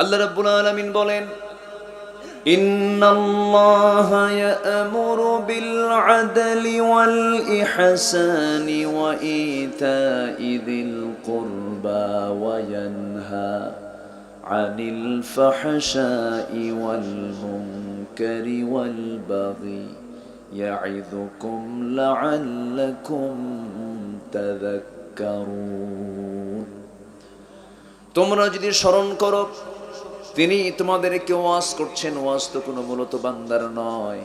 আল্লাহ রাব্বুল আলামিন বলেন إن الله يأمر بالعدل والإحسان وإيتاء ذي القربى وينهى عن الفحشاء والمنكر والبغي يعظكم لعلكم تذكرون তোমরা যদি স্মরণ করো তিনি তোমাদেরকে ওয়াজ করছেন? ওয়াজ তো কোনো মূলত বান্দার নয়।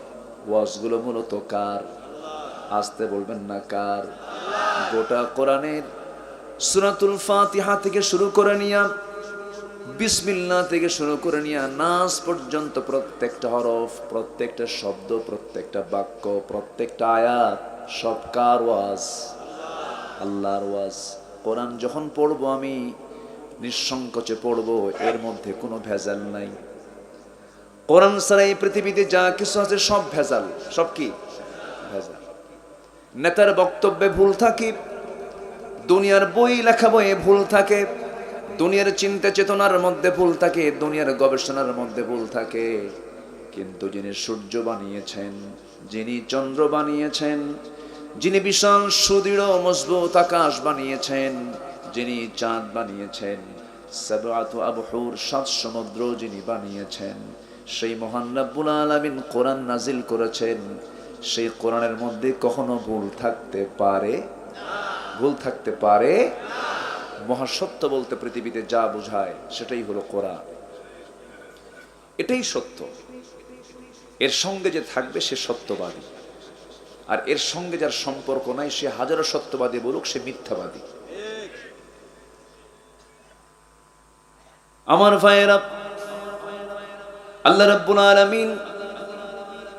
ওয়াজগুলো মূলত কার? আসতে বলবেন না কার। গোটা কোরআনের সুরাতুল ফাতিহা থেকে শুরু করে নিয়া, বিসমিল্লাহ থেকে শুরু করে নিয়া, নাস পর্যন্ত প্রত্যেকটা হরফ, প্রত্যেকটা শব্দ, প্রত্যেকটা বাক্য, প্রত্যেকটা আয়াত, সব কার ওয়াজ? আল্লাহর ওয়াজ। কোরআন যখন পড়ব আমি নিঃসংকোচে পড়ব, এর মধ্যে কোনো ভেজাল নাই। কোরআন ছাড়া এই পৃথিবীতে যা কিছু আছে সব ভেজাল। সব কি? ভেজাল। নেতার বক্তব্যে ভুল থাকে, দুনিয়ার বই লেখা বইয়ে ভুল থাকে, দুনিয়ার চিন্তা চেতনার মধ্যে ভুল থাকে, দুনিয়ার গবেষণার মধ্যে ভুল থাকে। কিন্তু যিনি সূর্য বানিয়েছেন, যিনি চন্দ্র বানিয়েছেন, যিনি বিশাল সুদৃঢ় মজবুত আকাশ বানিয়েছেন যিনি চাঁদ বানিয়েছেন সাবাতু আবহুর সাত সমুদ্র যিনি বানিয়েছেন, সেই মহান রাব্বুল আলামিন কোরআন নাজিল করেছেন। সেই কোরআনের মধ্যে কখনো ভুল থাকতে পারে, ভুল থাকতে পারে। মহাসত্য বলতে পৃথিবীতে যা বোঝায় সেটাই হলো কোরআন। এটাই সত্য। এর সঙ্গে যে থাকবে সে সত্যবাদী। আর এর সঙ্গে যার সম্পর্ক নাই, সে হাজারো সত্যবাদী বলুক, সে মিথ্যাবাদী। আমার ভাইয়েরা আল্লাহ রাব্বুল আলামিন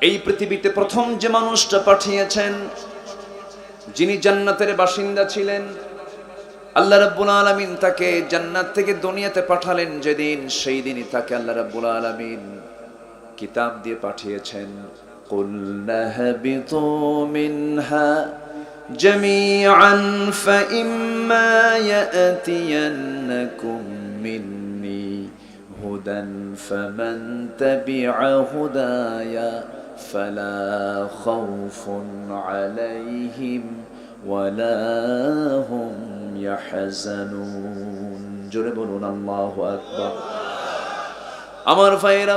এই পৃথিবীতে প্রথম যে মানুষটা পাঠিয়েছেন যিনি জান্নাতের বাসিন্দা ছিলেন আল্লাহ রাব্বুল আলামিন তাকে জান্নাত থেকে দুনিয়াতে পাঠালেন যেদিন সেই দিনই তাকে আল্লাহ রাব্বুল আলামিন কিতাব দিয়ে পাঠিয়েছেন قُلْنَا اهْبِطُوا مِنْهَا جَمِيعًا فَإِمَّا يَأْتِيَنَّكُم مِّنِّي هُدًى فَمَن تَبِعَ هُدَايَ فَلَا خَوْفٌ عَلَيْهِمْ وَلَا هُمْ يَحْزَنُونَ জোরে বলুন আল্লাহু আকবার আমার ভাইয়েরা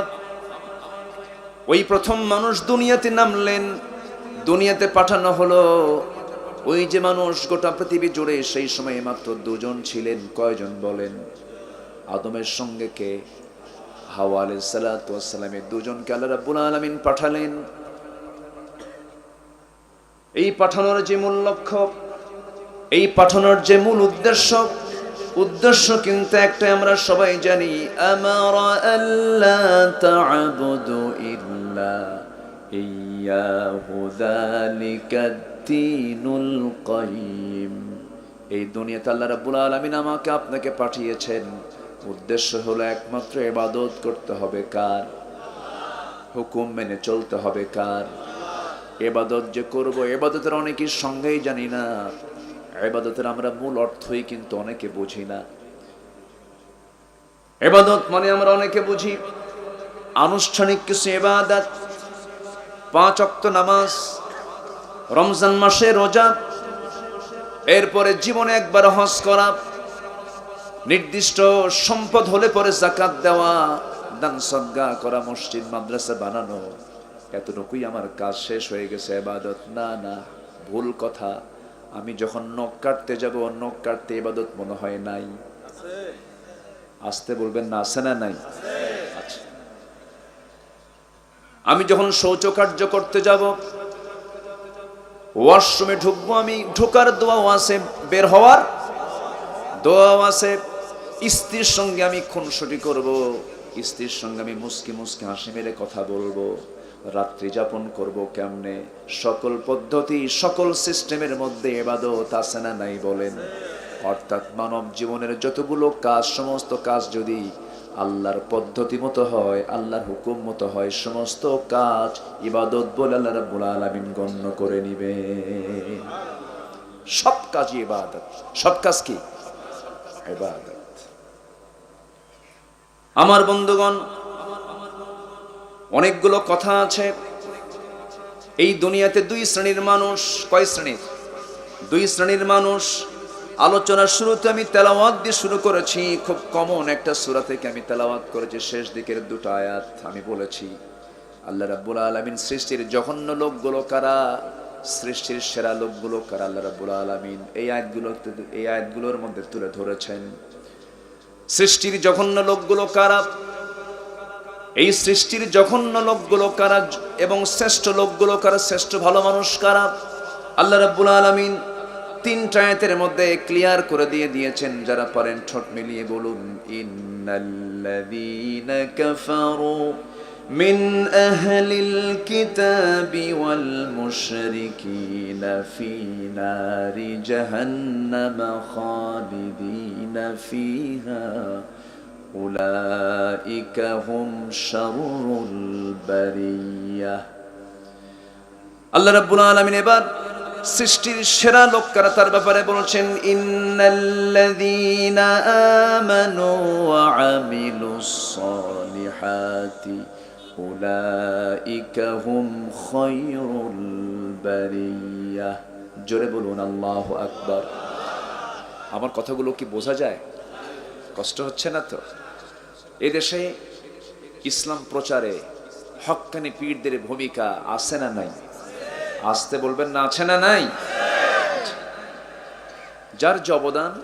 ওই প্রথম মানুষ দুনিয়াতে নামলেন দুনিয়াতে পাঠানো হলো ওই যে মানুষ গোটা পৃথিবী জুড়ে সেই সময় মাত্র দুজন ছিলেন কয়জন বলেন আদমের সঙ্গে কে হাওয়া আলাইহিস সালাতু ওয়াস সালামের দুজনকে আল্লাহ রাব্বুল আলামিন পাঠালেন। এই পাঠানোর যে মূল লক্ষ্য, এই পাঠানোর যে মূল উদ্দেশ্য উদ্দেশ্য কিন্তু একটা আমরা সবাই জানি, আমার আল্লাহ ইল্লা এই দুনিয়াতে আল্লাহ রাব্বুল আলামিন আমাকে, আপনাকে পাঠিয়েছেন। উদ্দেশ্য হলো একমাত্র এবাদত করতে হবে কার? হুকুম মেনে চলতে হবে কার? এবাদত যে করব এবাদতের অনেকের সঙ্গেই জানি না। এবাদতের আমরা মূল অর্থই কিন্তু অনেকে বুঝি না। এবাদত মানে আমরা অনেকে বুঝি। আনুষ্ঠানিক কিছু এবাদত পাঁচ অক্ত নামাজ, রমজান মাসে রোজা, এরপরে জীবনে একবার হজ করা নির্দিষ্ট সম্পদ হলে পরে জাকাত দেওয়া, দান সদ্গা করা, মসজিদ, মাদ্রাসা বানানো, এতটুকুই আমার কাজ শেষ হয়ে গেছে, এবাদত। না না, ভুল কথা। আমি যখন নখ কাটতে যাব, নখ কাটতে এবাদত মনে হয় নাই। আসতে বলবেন না, আছে না নাই? আচ্ছা। আমি যখন শৌচকার্য করতে যাব, ওয়াশরুমে ঢুকবো আমি, ঢোকার দোয়াও আছে, বের হওয়ার দোয়াও আছে স্ত্রীর সঙ্গে আমি খুনসুটি করব, স্ত্রীর সঙ্গে আমি মুসকি মুসকি হাসি মেরে কথা বলব, রাত্রি যাপন করব কেমনে? সকল পদ্ধতি, সকল সিস্টেমের মধ্যে এবাদত আছে না নাই বলেন? অর্থাৎ মানব জীবনের যতগুলো কাজ, সমস্ত কাজ যদি আল্লাহর পদ্ধতি মতো হয়, আল্লাহর হুকুম মতো হয়, সমস্ত কাজ ইবাদত বলে আল্লাহ রাব্বুল আলামিন গণ্য করে নিবে। সব কাজই ইবাদত। সব কাজ কি? ইবাদত। আমার বন্ধুগণ, অনেকগুলো কথা আছে। এই দুনিয়াতে দুই শ্রেণির মানুষ, কয় শ্রেণির? দুই শ্রেণির মানুষ, আলোচনার শুরুতে আমি তেলাওয়াত দিয়ে শুরু করেছি। খুব কমন একটা সূরা থেকে আমি তেলাওয়াত করেছি, শেষ দিকের দুটো আয়াত আমি বলেছি। আল্লাহ রাব্বুল আলামিন সৃষ্টির জঘন্য লোকগুলো কারা? সৃষ্টির সেরা লোকগুলো কারা? আল্লাহ রাব্বুল আলামিন এই আয়াতগুলো এই আয়াতগুলোর মধ্যে তুলে ধরেছেন। সৃষ্টির জঘন্য লোকগুলো কারা? এই সৃষ্টির জঘন্য লোকগুলো কারা এবং শ্রেষ্ঠ লোকগুলো কারা? শ্রেষ্ঠ ভালো মানুষ কারা? আল্লাহ রাব্বুল আলামিন তিন আয়াতের মধ্যে ক্লিয়ার করে দিয়ে দিয়েছেন, যারা পারেন ঠোঁট মিলিয়ে বলুন, ইন্নাল্লাযীনা কাফারু من أهل الكتاب والمشركين في نار جهنم خالدين فيها أولئك هم شر البرية আল্লাহ রাব্বুল আলামিন এবার সৃষ্টির সেরা লোক কারা তার ব্যাপারে বলছেন ইন্নাল্লাযীনা আমানু ওয়া আমিলুস সালিহাতি উলাইকা হুম খায়রুল বারিয়াহ জোরে বলুন, আল্লাহু আকবার। আমার কথাগুলো কি বোঝা যায়? কষ্ট হচ্ছে না তো? এদেশে ইসলাম প্রচারে হক্কানি পীরদের ভূমিকা আছে না নাই? আসতে বলবেন না, আছে না নাই? যার যে অবদান,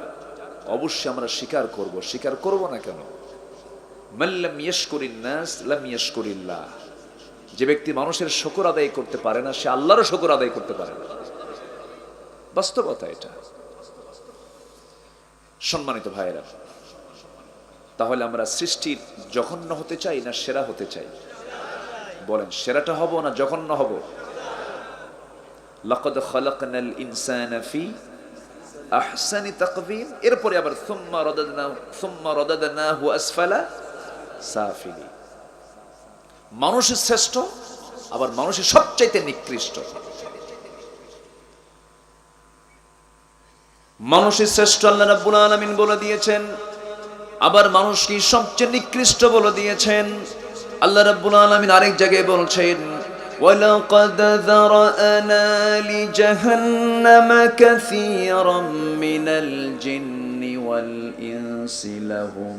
অবশ্যই আমরা স্বীকার করব। স্বীকার করব না কেন? মাল্লাম ইয়াশকুরিন নাস, লাম ইয়াশকুরিল্লাহ। যে ব্যক্তি মানুষের শকর আদায় করতে পারে না, সে আল্লাহরও শকর আদায় করতে পারে না। বাস্তবতা এটা। সম্মানিত ভাইয়েরা, তাহলে আমরা সৃষ্টির জঘন্য হতে চাই না সেরা হতে চাই? বলেন, সেরাটা হব না জঘন্য হব? লাকাদ খালাকনাল ইনসানা ফি এরপরে আবার, সুম্মা রাদাদনাহু সুম্মা রাদাদনাহু আসফালা সাফিলি মানুষের শ্রেষ্ঠ আবার মানুষের সবচাইতে নিকৃষ্ট মানুষের শ্রেষ্ঠ আল্লাহ রাব্বুল আলামিন বলে দিয়েছেন আবার মানুষকে সবচেয়ে নিকৃষ্ট বলে দিয়েছেন আল্লাহ রাব্বুল আলামিন আরেক জায়গায় বলছেন ولقد ذرأنا لجهنم كثيرا من الجن والإنس لهم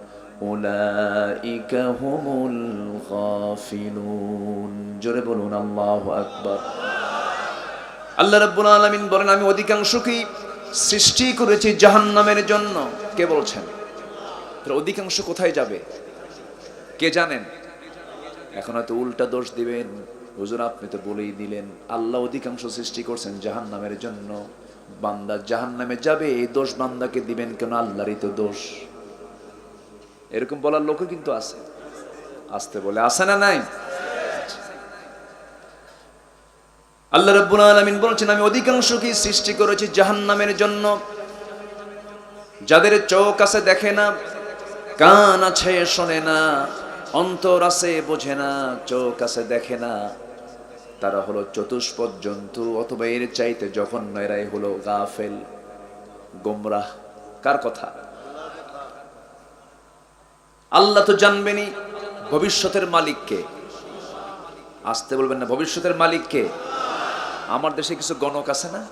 أولئك هم الغافلون জোরে বলুন আল্লাহু আকবার আল্লাহ রাব্বুল আলামিন বলেন আমি অধিকাংশকেই সৃষ্টি করেছি জাহান্নামের জন্য কে বলছেন তাহলে অধিকাংশ কোথায় যাবে কে জানেন এখন হয়তো উল্টা দোষ দিবেন হুজুর আপনি তো বলেই দিলেন আল্লাহ অধিকাংশ সৃষ্টি করছেন জাহান নামের জন্য বান্দা জাহান নামে যাবে এই দোষ বান্দাকে দিবেন কেন আল্লাহরই তো দোষ এরকম বলার লোকও কিন্তু আছে। আসতে বলে, আসে না নাই? আল্লাহ রব্বুল আলামিন বলছেন, আমি অধিকাংশকে সৃষ্টি করেছি জাহান্নামের জন্য। যাদের চোখ আছে দেখে না, কান আছে শোনে না, অন্তর আছে বোঝে না, চোখ আছে দেখে না, তারা হলো চতুষ্পদ জন্তু অথবা এর চাইতে যখন এরাই হলো গাফেল, গোমরাহ। কার কথা? আল্লাহ তো জানবেনই ভবিষ্যতের মালিককে। আসতে বলবেন না, ভবিষ্যতের মালিককে? আমার দেশে কিছু গণক আছে না?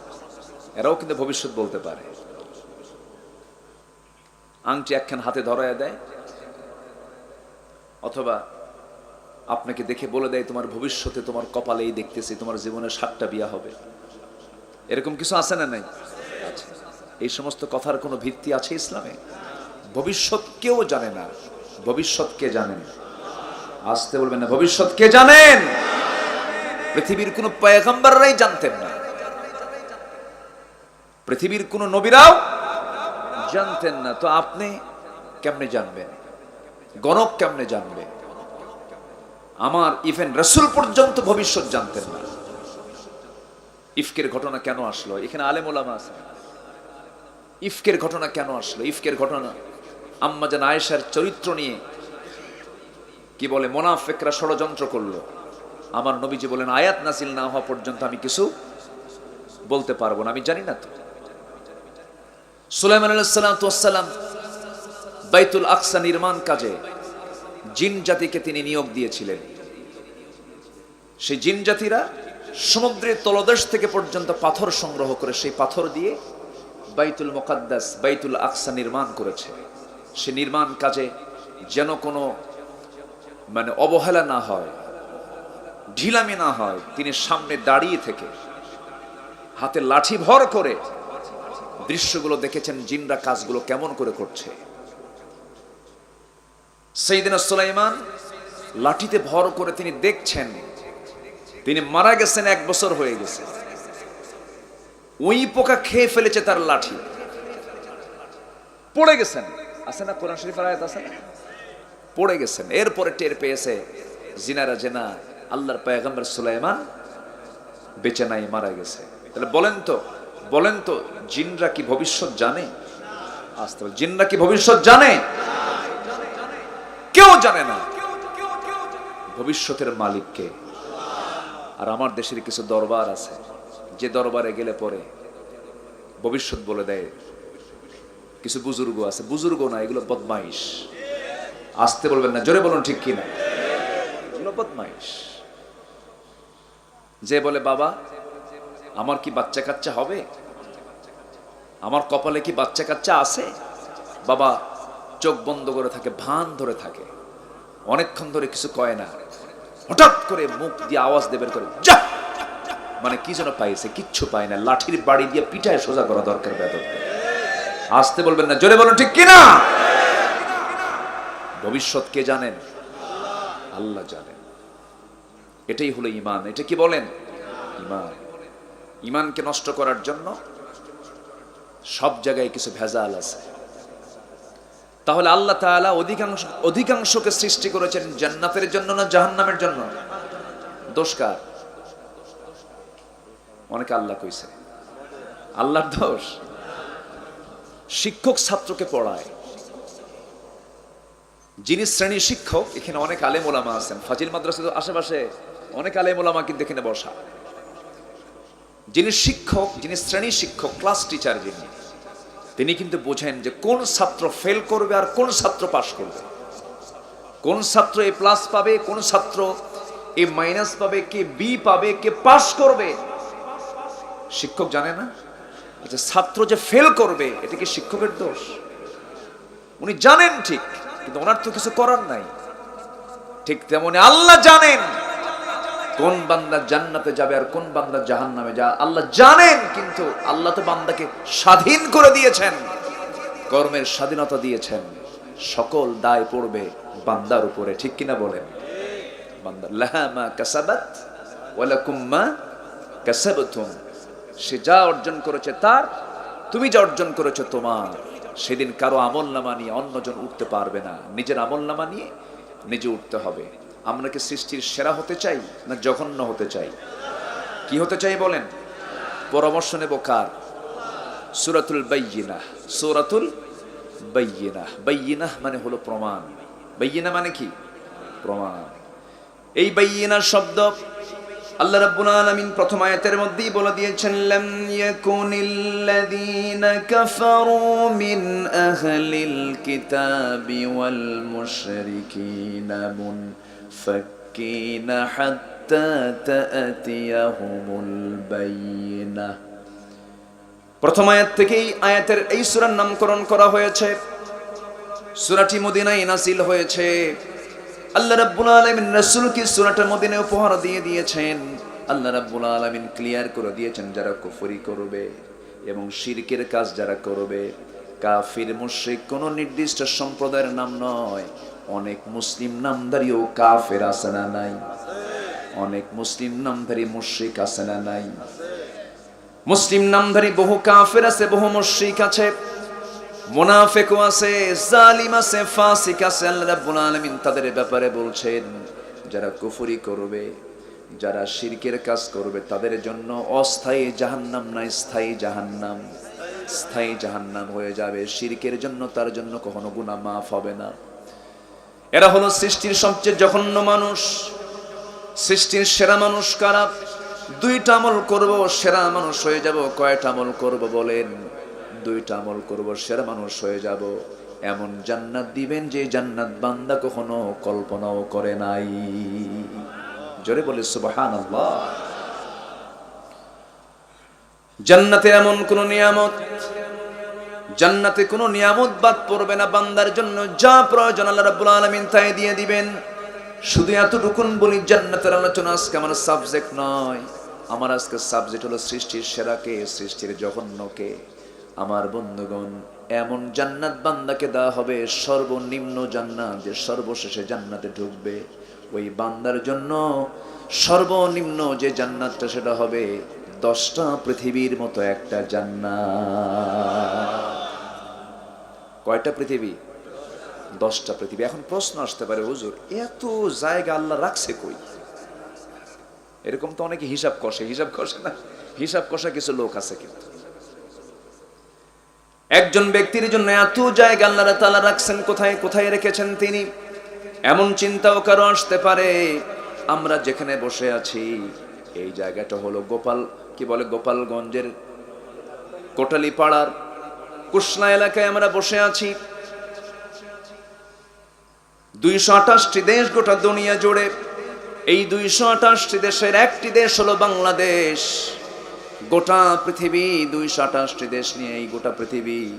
এরাও কিন্তু ভবিষ্যৎ বলতে পারে। আংটি একখান হাতে ধরায় দেয়। অথবা আপনাকে দেখে বলে দেয়, তোমার ভবিষ্যতে তোমার কপালেই দেখতেছি, তোমার জীবনে সাতটা বিয়া হবে। এরকম কিছু আছে না নাই। এই সমস্ত কথার কোনো ভিত্তি আছে ইসলামে? ভবিষ্যৎ কেউ জানে না। ভবিষ্যৎ কে জানেন? আসতে বলবেন না, ভবিষ্যৎ কে জানেন? পৃথিবীর কোনো পয়গম্বররাই জানতেন না। পৃথিবীর কোনো নবীরাও জানতেন না। তো আপনি কেমনে জানবেন? গণক কেমনে জানবে? আমার ইভেন রসুল পর্যন্ত ভবিষ্যৎ জানতেন না। ইফকের ঘটনা কেন আসলো? এখানে আলেম আছে। ইফকের ঘটনা কেন আসলো? ইফকের ঘটনা আম্মা যেন আয়েশার চরিত্র নিয়ে কি বলে, মোনাফেকরা ষড়যন্ত্র করল। আমার নবীজি বলেন, আয়াত নাসিল না হওয়া পর্যন্ত আমি কিছু বলতে পারব না, আমি জানি না তো। সুলাইমান আলাইসালাম বাইতুল আকসা নির্মাণ কাজে জিন জাতিকে তিনি নিয়োগ দিয়েছিলেন। সেই জিন জাতিরা সমুদ্রের তলদেশ থেকে পর্যন্ত পাথর সংগ্রহ করে সেই পাথর দিয়ে বাইতুল মোকাদ্দাস, বাইতুল আকসা নির্মাণ করেছে। সে নির্মাণ কাজে যেন কোনো মানে অবহেলা না হয়, ঢিলামি না হয়, তিনি সামনে দাঁড়িয়ে থেকে, হাতে লাঠি ভর করে দৃশ্যগুলো দেখেছেন, জিনরা কাজগুলো কেমন করে করছে। সেইদিন সুলাইমান লাঠিতে ভর করে তিনি দেখছেন, তিনি মারা গেছেন, এক বছর হয়ে গেছে। ওই পোকা খেয়ে ফেলেছে তার লাঠি। পড়ে গেছেন। আছে না? কোরআন শরীফের আয়াত আছে না? পড়ে গেছেন। এরপরে টের পেয়েছে জিনারা জেনা আল্লাহর পয়গম্বর সুলাইমান বেঁচে নাই, মারা গেছে। তাহলে বলেন তো বলেন তো, জিনরা কি ভবিষ্যৎ জানে? আসতে জিনরা কি ভবিষ্যৎ জানে? কেউ জানে না। ভবিষ্যতের মালিককে আর আমার দেশের কিছু দরবার আছে, যে দরবারে গেলে পরে ভবিষ্যৎ বলে দেয়। কিছু বুজুর্গ আছে, বুজুর্গ না, এগুলো বদমাইশ। আসতে বলবেন না, জোরে বলুন ঠিক কিনা। এগুলো বদমাইশ। যে বলে, বাবা, আমার কি বাচ্চা কাচ্চা হবে? আমার কপালে কি বাচ্চা কাচ্চা আছে? বাবা চোখ বন্ধ করে থাকে, ভান ধরে থাকে। অনেকক্ষণ ধরে কিছু কয় না। হঠাৎ করে মুখ দিয়ে আওয়াজ দেবের করে, যা মানে কি যেন পাইছে, কিচ্ছু পায় না। লাঠির বাড়ি দিয়ে পিঠায় সোজা করা দরকার বেদরকে আসতে বলবেন না। জোরে বলুন, ঠিক কিনা? ভবিষ্যৎ কে জানেন? আল্লাহ জানেন। এটাই হলো ইমান এটা কি বলেন? ইমান ইমানকে নষ্ট করার জন্য সব জায়গায় কিছু ভেজাল আছে। তাহলে আল্লাহ তাআলা অধিকাংশ অধিকাংশকে সৃষ্টি করেছেন জান্নাতের জন্য না জাহান্নামের জন্য? দোষকার অনেকে আল্লাহ কইছে। আল্লাহর দোষ? শিক্ষক ছাত্রকে পড়ায়। যিনি শ্রেণি শিক্ষক, এখানে অনেক আলেম ওলামা আছেন। ফাজিল মাদ্রাসার আশেপাশে অনেক আলেম ওলামা কিন্তু এখানে বসা। যিনি শিক্ষক, যিনি শ্রেণি শিক্ষক, ক্লাস টিচার যিনি, তিনি কিন্তু বোঝেন যে কোন ছাত্র ফেল করবে আর কোন ছাত্র পাশ করবে। কোন ছাত্র এ প্লাস পাবে, কোন ছাত্র এ মাইনাস পাবে, কে বি পাবে, কে পাশ করবে। শিক্ষক জানে না? আচ্ছা ছাত্র যে ফেল করবে, এটা কি শিক্ষকের দোষ? উনি জানেন ঠিক, কিন্তু ওনার তো কিছু করার নাই। ঠিক তেমনি আল্লাহ জানেন কোন বান্দা জান্নাতে যাবে আর কোন বান্দা জাহান নামে যা আল্লাহ জানেন, কিন্তু আল্লাহ তো বান্দাকে স্বাধীন করে দিয়েছেন, কর্মের স্বাধীনতা দিয়েছেন। সকল দায় পড়বে বান্দার উপরে, ঠিক কিনা বলেন? বান্দা, লাহা মা কাসাবাত ওয়ালাকুম মা কাসাবাতুম। সে যা অর্জন করেছে তার, তুমি যা অর্জন করেছ তোমার। সেদিন কারও আমল নামা নিয়ে অন্যজন উঠতে পারবে না। নিজের আমল নামা নিয়ে নিজে উঠতে হবে। আমরা কি সৃষ্টির সেরা হতে চাই না জঘন্য হতে চাই? কি হতে চাই বলেন? পরামর্শ নেব কার? সুরাতুল বাইয়িনা সুরাতুল বাইয়িনা বাইয়িনা মানে হলো প্রমাণ। বাইয়িনা মানে কি? প্রমাণ। এই বাইয়িনা শব্দ আল্লাহ রাব্বুল আলামিন প্রথম আয়াতের মধ্যেই বলে দিয়েছেন, লাম ইয়াকুনিল্লাযীনা কাফারু মিন আহলিল কিতাবি ওয়াল মুশরিকিনা মুনফাক্কিনা হাত্তা তা'তিয়াহুমুল বাইয়িনা প্রথম আয়াত থেকেই আয়াতের এই সূরার নামকরণ করা হয়েছে। সূরাটি মদিনায় নাজিল হয়েছে। আল্লাহ রাব্বুল আলামিন রাসূলকে সূরাটা মদিনায় উপহার দিয়ে দিয়েছেন। আল্লাহ রাব্বুল আলামিন ক্লিয়ার করে দিয়েছেন যারা কুফরি করবে এবং শিরকের কাজ যারা করবে। কাফির, মুশরিক কোন নির্দিষ্ট সম্প্রদায়ের নাম নয়। অনেক মুসলিম নামধারীও কাফের আছে না নাই? অনেক মুসলিম নামধারী মুশরিক আছে না নাই? মুসলিম নামধারী বহু কাফের আছে, বহু মুশরিক আছে। মুনাফেকও আছে, জালিম আছে, ফাসিক আছে, আল্লাহ রাব্বুল আলামিন তাদের ব্যাপারে বলছেন, যারা কুফরি করবে, যারা শিরকের কাজ করবে, তাদের জন্য অস্থায়ী জাহান্নাম না স্থায়ী জাহান্নাম। স্থায়ী জাহান্নাম হয়ে যাবে, শিরকের জন্য তার জন্য কখনো গুনাহ মাফ হবে না। এরা হলো সৃষ্টির সবচেয়ে জঘন্য মানুষ। সৃষ্টির সেরা মানুষ কারা? দুইটা আমল করব, সেরা মানুষ হয়ে যাব, কয়টা আমল করব বলেন। দুইটা আমল করব, সেরা মানুষ হয়ে যাব। এমন জান্নাত দিবেন যে জান্নাত বান্দা কখনো কল্পনাও করে নাই। জোরে বলে সুবহান জান্নাতে এমন কোন নিয়ামত, জান্নাতে কোনো নিয়ামত বাদ পড়বে না বান্দার জন্য। যা প্রয়োজন আল্লাহ রাব্বুল আলামিন তাই দিয়ে দিবেন। শুধু এতটুকুন বলি, জান্নাতের আলোচনা আজকে আমার সাবজেক্ট নয়। আমার আজকে সাবজেক্ট হলো সৃষ্টির সেরাকে, সৃষ্টির জঘন্যকে। আমার বন্ধুগণ, এমন জান্নাত বান্দাকে দেওয়া হবে, সর্বনিম্ন জান্নাত যে সর্বশেষে জান্নাতে ঢুকবে। ওই বান্দার জন্য সর্বনিম্ন যে জান্নাতটা, সেটা হবে দশটা পৃথিবীর মতো একটা জান্নাত। কয়টা পৃথিবী? দশটা পৃথিবী। এখন প্রশ্ন আসতে পারে, হুজুর, এত জায়গা আল্লাহ রাখছে কই? এরকম তো অনেকে হিসাব কষে হিসাব কষে না, হিসাব কষা কিছু লোক আছে কিন্তু। একজন ব্যক্তির জন্য এত জায়গা আল্লাহ তালা রাখছেন, কোথায় কোথায় রেখেছেন তিনি? এমন চিন্তাও কারও আসতে পারে। আমরা যেখানে বসে আছি, এই জায়গাটা হলো গোপাল, কি বলে গোপালগঞ্জের কোটালি পাড়ার কুষ্ণা এলাকায় আমরা বসে আছি। দুইশো আঠাশটি দেশ গোটা দুনিয়া জুড়ে। এই দুইশো আঠাশটি দেশের একটি দেশ হলো বাংলাদেশ। গোটা পৃথিবী দুইশো আঠাশটি দেশ নিয়ে এই গোটা পৃথিবী,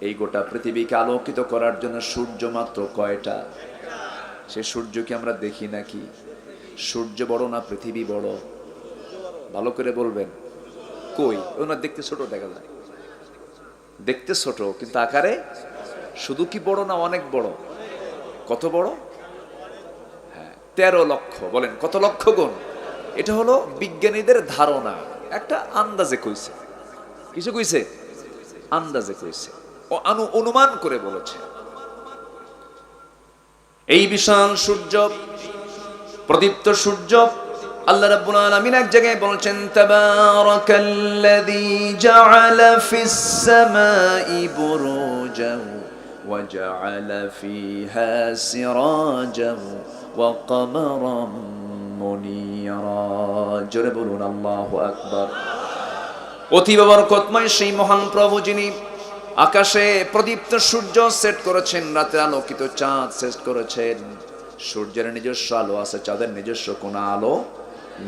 এই গোটা পৃথিবীকে আলোকিত করার জন্য সূর্য মাত্র কয়টা? সে সূর্যকে আমরা দেখি নাকি? সূর্য বড় না পৃথিবী বড়? ভালো করে বলবেন। কই? ওনার দেখতে ছোট দেখা যায়। দেখতে ছোট, কিন্তু আকারে শুধু কি বড় না অনেক বড়? কত বড়? হ্যাঁ তেরো লক্ষ। বলেন, কত লক্ষ গুণ? এটা হলো বিজ্ঞানীদের ধারণা। একটা আন্দাজে কইছে। কিছু কইছে? আন্দাজে কইছে। ও আনু অনুমান করে বলেছে। এই বিশাল সূর্য, প্রদীপ্ত সূর্য, আল্লাহ রাব্বুল আলামিন এক জায়গায় বলছেন, তাবারাকাল্লাযী জাআলা ফিস সামাই বুরুজান ওয়া জাআলা ফিহা সিরাজান ওয়া কমারান জোরে বলুন সেই মহান প্রভু যিনি আকাশে প্রদীপ্ত সূর্য সেট করেছেন, রাতে আলোকিত চাঁদ সেট করেছেন। সূর্যের নিজস্ব আলো আছে, চাঁদের নিজস্ব কোনো আলো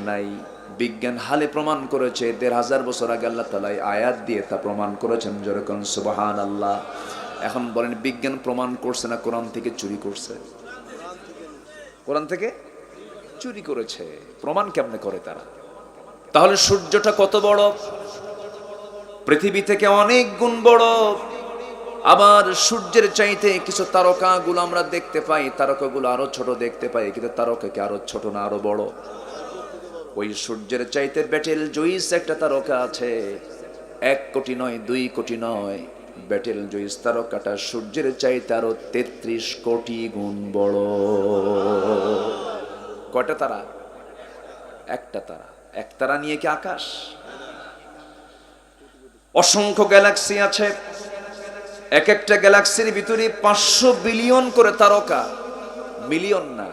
নাই। বিজ্ঞান হালে প্রমাণ করেছে, দেড় হাজার বছর আগে আল্লাহ তালাই আয়াত দিয়ে তা প্রমাণ করেছেন যেরকম সুবাহান আল্লাহ এখন বলেন, বিজ্ঞান প্রমাণ করছে না, কোরআন থেকে চুরি করছে? কোরআন থেকে? চুরি করেছে। প্রমাণ কেমনে করে তারা? তাহলে সূর্যটা কত বড়? পৃথিবী থেকে অনেক গুণ বড়। আবার সূর্যের চাইতে কিছু তারকাগুলো আমরা দেখতে পাই, তারকাগুলো আরও ছোট দেখতে পাই, কিন্তু তারকাকে আরও ছোট না, আরও বড়। ওই সূর্যের চাইতে ব্যাটেল জুইস একটা তারকা আছে। এক কোটি নয়, দুই কোটি নয়। ব্যাটেল জুইস তারকাটা সূর্যের চাইতে আরও তেত্রিশ কোটি গুণ বড়। কয়টা তারা? একটা তারা। এক তারা নিয়ে কি আকাশ? অসংখ্য গ্যালাক্সি আছে। এক একটা গ্যালাক্সির ভিতরে পাঁচশো বিলিয়ন করে তারকা। মিলিয়ন না,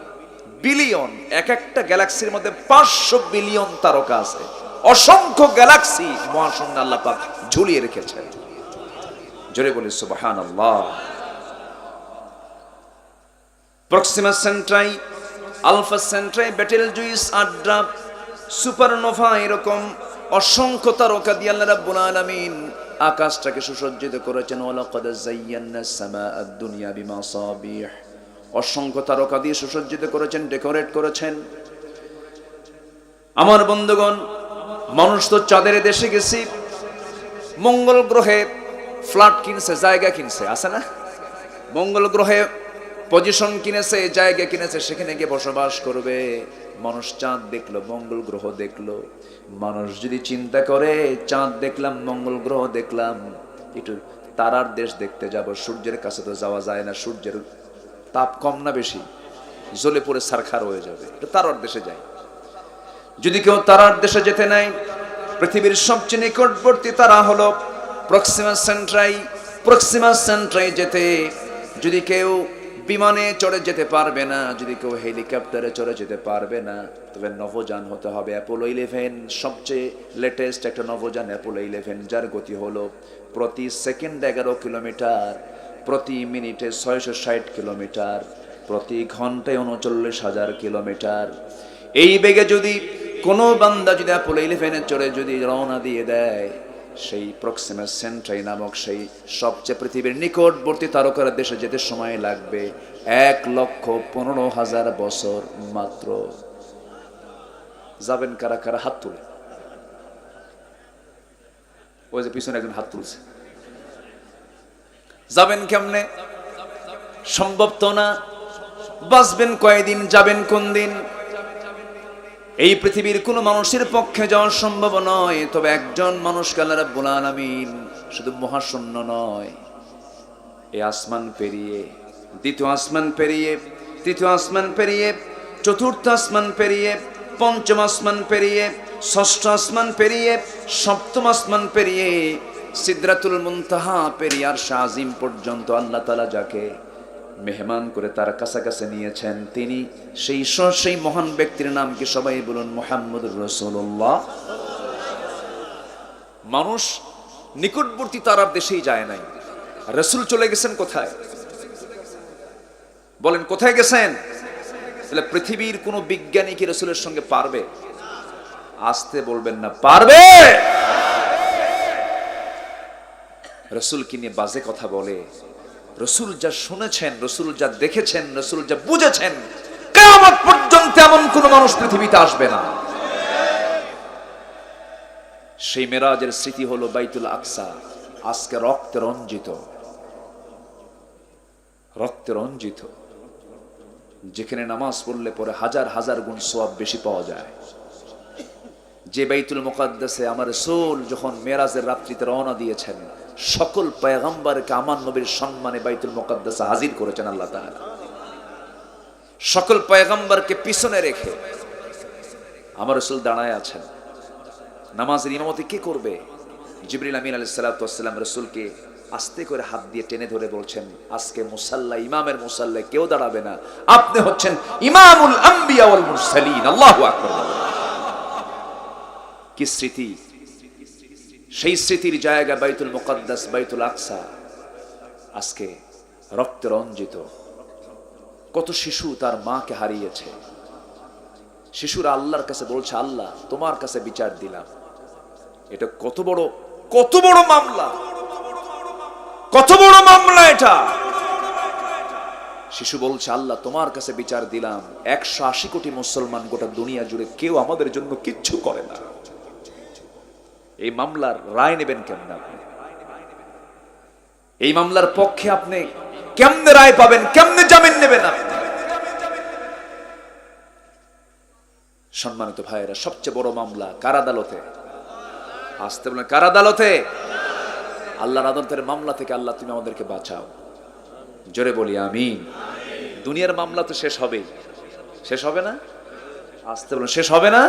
বিলিয়ন। এক একটা গ্যালাক্সির মধ্যে পাঁচশো বিলিয়ন তারকা আছে। অসংখ্য গ্যালাক্সি মহাশূন্য আল্লাহ ঝুলিয়ে রেখেছেন। জোরে বলি সুবাহান আল্লাহ Proxima Centauri Alpha Centauri Betelgeuse Adhara supernova এরকম অসংখ্য তারকা দিয়ে আল্লাহ রাব্বুল আলামিন আকাশটাকে সুসজ্জিত করেছেন। ওয়ালাকাদ যায়্যানা সামা আদ-দুনিয়া বিমাসাবিহ অসংখ্য তারকা দিয়ে সুসজ্জিত করেছেন, ডেকোরেট করেছেন। আমার বন্ধুগণ, মানুষ তো চাঁদের দেশে গেছি, মঙ্গল গ্রহে ফ্ল্যাট কিনছে, জায়গা কিনছে, আছে না? মঙ্গল গ্রহে পজিশন কিনেছে, জায়গা কিনেছে, সেখানে গিয়ে বসবাস করবে। মানুষ চাঁদ দেখল, মঙ্গল গ্রহ দেখল। মানুষ যদি চিন্তা করে, চাঁদ দেখলাম, মঙ্গল গ্রহ দেখলাম, একটু তারার দেশ দেখতে যাব, সূর্যের কাছে তো যাওয়া যায় না, সূর্যের তাপ কম না বেশি। জ্বলে পড়ে সারখার হয়ে যাবে তারার দেশে যাই যদি কেউ তারার দেশে যেতে নাই, পৃথিবীর সবচেয়ে নিকটবর্তী তারা হলো প্রক্সিমা সেন্ট্রাই। প্রক্সিমা সেন্ট্রাই যেতে, যদি কেউ বিমানে চড়ে যেতে পারবে না। যদি কেউ হেলিকপ্টারে চড়ে যেতে পারবে না, তবে নভোযান হতে হবে অ্যাপোলো ইলেভেন। সবচেয়ে লেটেস্ট একটা নভোযান অ্যাপোলো ইলেভেন, যার গতি হলো প্রতি সেকেন্ড এগারো কিলোমিটার, প্রতি মিনিটে ছয়শো ষাট কিলোমিটার, প্রতি ঘন্টায় উনচল্লিশ হাজার কিলোমিটার। এই বেগে যদি কোনো বান্দা যদি অ্যাপোলো ইলেভেনে চড়ে যদি রওনা দিয়ে দেয় সেই প্রক্সিমা সেন্ট্রাই নামক সেই সবচেয়ে পৃথিবীর নিকটবর্তী তারকার দেশে যেতে সময় লাগবে এক লক্ষ পনেরো হাজার বছর মাত্র। যাবেন কারা কারা? হাত তুলে। ওই যে পিছনে একজন হাত তুলছে। যাবেন কেমনে? সম্ভব তো না? বাঁচবেন কয়দিন? যাবেন কোন দিন? এই পৃথিবীর কোনো মানুষের পক্ষে যাওয়া সম্ভব নয়, তবে একজন মানুষকে আল্লাহ রাব্বুল আলামিন, শুধু মহাশূন্য নয়। এই আসমান পেরিয়ে, দ্বিতীয় আসমান পেরিয়ে, তৃতীয় আসমান পেরিয়ে, চতুর্থ আসমান পেরিয়ে, পঞ্চম আসমান পেরিয়ে, ষষ্ঠ আসমান পেরিয়ে, সপ্তম আসমান পেরিয়ে, সিদ্রাতুল মুনতাহা পেরিয়ে আর শাহিম পর্যন্ত আল্লাহ তালা যাকে মেহমান করে তার কাছাকাছি নিয়েছেন তিনি। সেই সেই মহান ব্যক্তির নাম কি সবাই বলুন? মোহাম্মদ রসুল্লাহ মানুষ নিকটবর্তী তারার দেশেই যায় নাই। রসুল চলে গেছেন কোথায়? বলেন, কোথায় গেছেন? তাহলে পৃথিবীর কোন বিজ্ঞানী কি রসুলের সঙ্গে পারবে? আসতে বলবেন না, পারবে! রসুল কি নিয়ে বাজে কথা বলে? রসুল যা শুনেছেন, রসুল যা দেখেছেন, রসুল যা বুঝেছেন কেমন পর্যন্ত এমন কোন মানুষ পৃথিবীতে আসবে না। সেই মেরাজের স্মৃতি হলো বাইতুল আকসা, আজকে রক্তে রঞ্জিত। রক্তে রঞ্জিত। যেখানে নামাজ পড়লে পরে হাজার হাজার গুণ সোয়াব বেশি পাওয়া যায়। যে বাইতুল মুকাদ্দাসে আমার সোল যখন মেরাজের রাত্রিতে রওনা দিয়েছেন, সকল পয়গম্বরকে আমার নবীর সম্মানে বাইতুল মুকাদ্দাসে হাজির করেছেন আল্লাহ তাআলা। সকল পয়গম্বরকে পিছনে রেখে আমার রসুল দাঁড়ায় আছেন। নামাজের ইমামতি কে করবে? জিবরিল আমিন আলী সাল্লাম রসুলকে আস্তে করে হাত দিয়ে টেনে ধরে বলছেন, আজকে মুসাল্লা, ইমামের মুসাল্লায় কেউ দাঁড়াবে না। আপনি হচ্ছেন ইমামুল আম্বিয়া ওয়াল মুরসালিন। আল্লাহু। কি স্মৃতি? সেই স্মৃতির জায়গা বাইতুল মুকাদ্দাস, বাইতুল আকসা আজকে রক্তে রঞ্জিত। কত শিশু তার মাকে হারিয়েছে। শিশুরা আল্লাহর কাছে বলছে, আল্লাহ, তোমার কাছে বিচার দিলাম। এটা কত বড় কত বড় মামলা। কত বড় মামলা এটা। শিশু বলছে, আল্লাহ, তোমার কাছে বিচার দিলাম। একশো আশি কোটি মুসলমান গোটা দুনিয়া জুড়ে কেউ আমাদের জন্য কিচ্ছু করে না। এই মামলার রায় নেবেন কেমন আপনি? এই মামলার পক্ষে আপনি কেমনে রায় পাবেন, কেমনে জামিন নেবেন আপনি? সম্মানিত ভাইয়েরা, সবচেয়ে বড় মামলা কার আদালতে? আসতে বলেন, কার আদালতে? আল্লাহর আদালতের মামলা থেকে আল্লাহ, তুমি আমাদেরকে বাঁচাও। জোরে বলি আমি দুনিয়ার মামলা তো শেষ হবেই। শেষ হবে না? আসতে বলেন, শেষ হবে না?